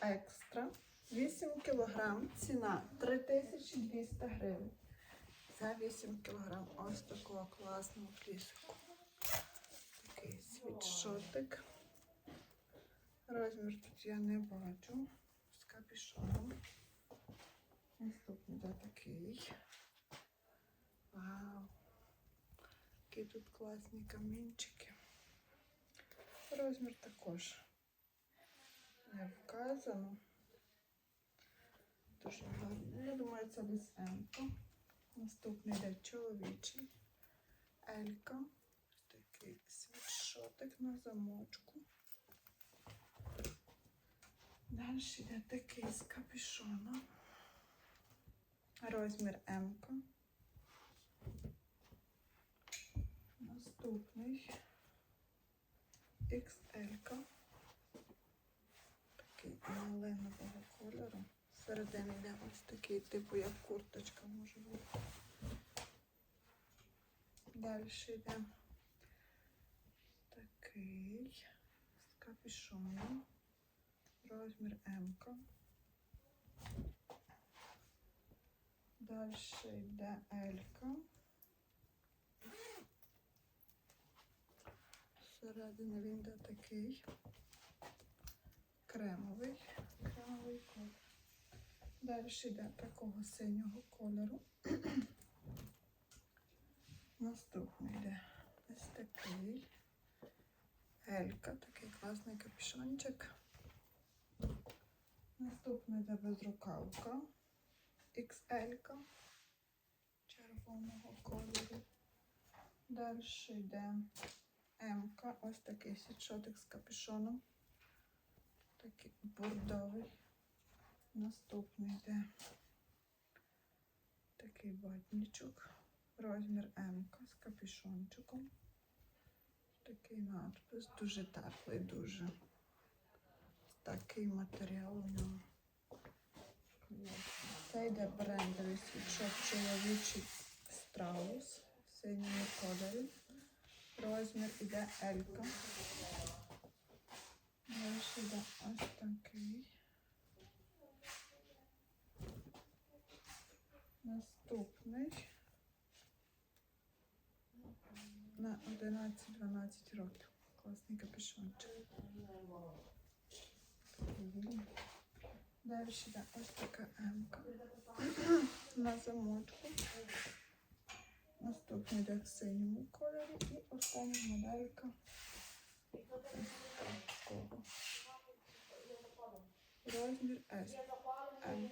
екстра. 8 кг, ціна 3200 гривень. За 8 кг. Ось такого класного флісику. Такий світшотик. Розмір тут я не бачу. З капюшоном. Наступний да, такий. Вау. Які тут класні камінчики. Розмір також не вказано. Дуже гарно. Я думаю, це десь М. Наступний йде чоловічий. Елька. Такий світшотик на замочку. Далі йде такий з капюшоном. Розмір М. Наступний XL. Малинового кольору. Всередині йде ось такий, типу як курточка може бути. Далі йде такий з капюшоном. Розмір М. Далі йде Елька. Всередині він йде такий колір. Далі йде такого синього кольору. Наступний йде ось такий. Елька, такий класний капюшончик. Наступний йде безрукавка. XL червоного кольору. Далі йде М, ось такий сітшотик з капюшоном. Такий бордовий. Наступний йде такий батничок. Розмір М з капюшончиком. Такий надпис. Дуже теплий, дуже. Такий матеріал у нього. Це йде брендовий світшот чоловічий страус в синьому кольорі. Розмір іде Елька. Далі йде ось такий. Наступний на 11-12 років. Класний капюшончик. Далі йде ось така М-ка на замочку. Наступний йде в синьому кольорі і остання моделька. Розмір S. М.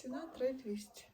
Ціна 3200.